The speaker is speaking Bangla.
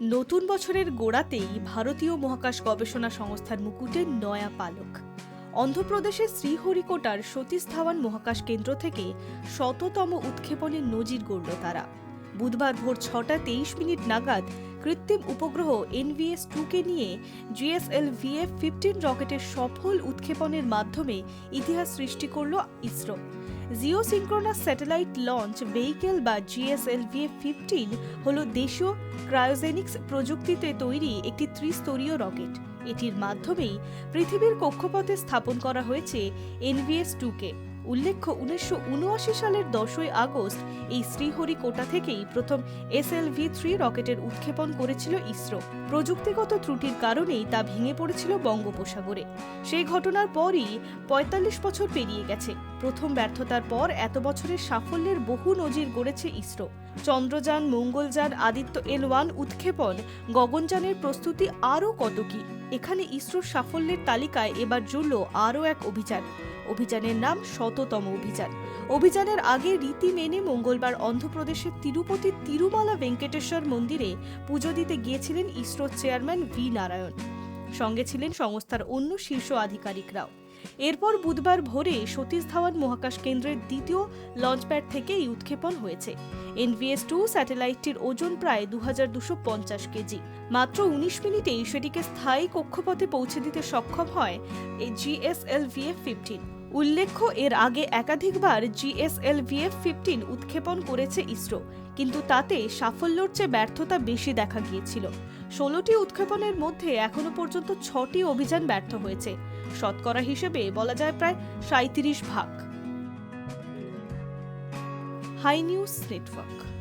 নতুন বছরের গোড়াতেই ভারতীয় মহাকাশ গবেষণা সংস্থার মুকুটে নয়া পালক। অন্ধ্রপ্রদেশের শ্রীহরিকোটার সতীশ ধাওয়ান মহাকাশ কেন্দ্র থেকে শততম উৎক্ষেপণের নজির গড়ল তারা। বুধবার ভোর ছটা তেইশ মিনিট নাগাদ কৃত্রিম উপগ্রহ এনভিএস টুকে নিয়ে জিএসএল ভিএফ ফিফটিন রকেটের সফল উৎক্ষেপণের মাধ্যমে ইতিহাস সৃষ্টি করল ISRO. Geosynchronous satellite launch vehicle বা জিএসএলভি ফিফটিন হল দেশীয় ক্রায়োজেনিক্স প্রযুক্তিতে তৈরি একটি ত্রিস্তরীয় রকেট। এটির মাধ্যমেই পৃথিবীর কক্ষপথে স্থাপন করা হয়েছে এনভিএস টুকে উল্লেখ্য উনিশশো উনআশি সালের দশই আগস্ট এই শ্রীহরিকোটা থেকেই প্রথম এসএলভি থ্রি রকেটের উৎক্ষেপণ করেছিল ইসরো। প্রযুক্তিগত ত্রুটির কারণেই তা ভেঙে পড়েছিল বঙ্গোপসাগরে। সেই ঘটনার পরই পঁয়তাল্লিশ বছর পেরিয়ে গেছে। প্রথম ব্যর্থতার পর এত বছরের সাফল্যের বহু নজির গড়েছে ইসরো। চন্দ্রযান, মঙ্গলযান, আদিত্য এল ওয়ান উৎক্ষেপণ, গগনযানের প্রস্তুতি আরও কত কি? এখানে ইসরোর সাফল্যের তালিকায় এবার জুড়ল আরও এক অভিযান। অভিযানের নাম শততম অভিযান। অভিযানের আগে রীতি মেনে মঙ্গলবার অন্ধ্রপ্রদেশের তিরুপতি তিরুমালা ভেঙ্কটেশ্বর মন্দিরে পুজো দিতে গিয়েছিলেন ইসরোর চেয়ারম্যান ভি নারায়ণ। সঙ্গে ছিলেন সংস্থার অন্য শীর্ষ আধিকারিকরাও। এরপর বুধবার ভোরে সতীশ ধাওয়ান মহাকাশ কেন্দ্রের দ্বিতীয় লঞ্চপ্যাড থেকে এই উৎক্ষেপণ হয়েছে। এনভিএস টু স্যাটেলাইটটির ওজন প্রায় দু কেজি। মাত্র উনিশ মিনিটেই সেটিকে স্থায়ী কক্ষপথে পৌঁছে দিতে সক্ষম হয় এই জিএসএলভিএফ ফিফটিন। উল্লেখ্য, এর আগে একাধিকবার জিএসএল জিএসএলভিএফ ফিফটিন উৎক্ষেপণ করেছে ইসরো, কিন্তু তাতে সাফল্যর চেয়ে ব্যর্থতা বেশি দেখা গিয়েছিল। ষোলোটি উৎক্ষেপণের মধ্যে এখনও পর্যন্ত ছটি অভিযান ব্যর্থ হয়েছে। শতকরা হিসেবে বলা যায় প্রায় সাঁত্রিশ ভাগ। Hi News Network.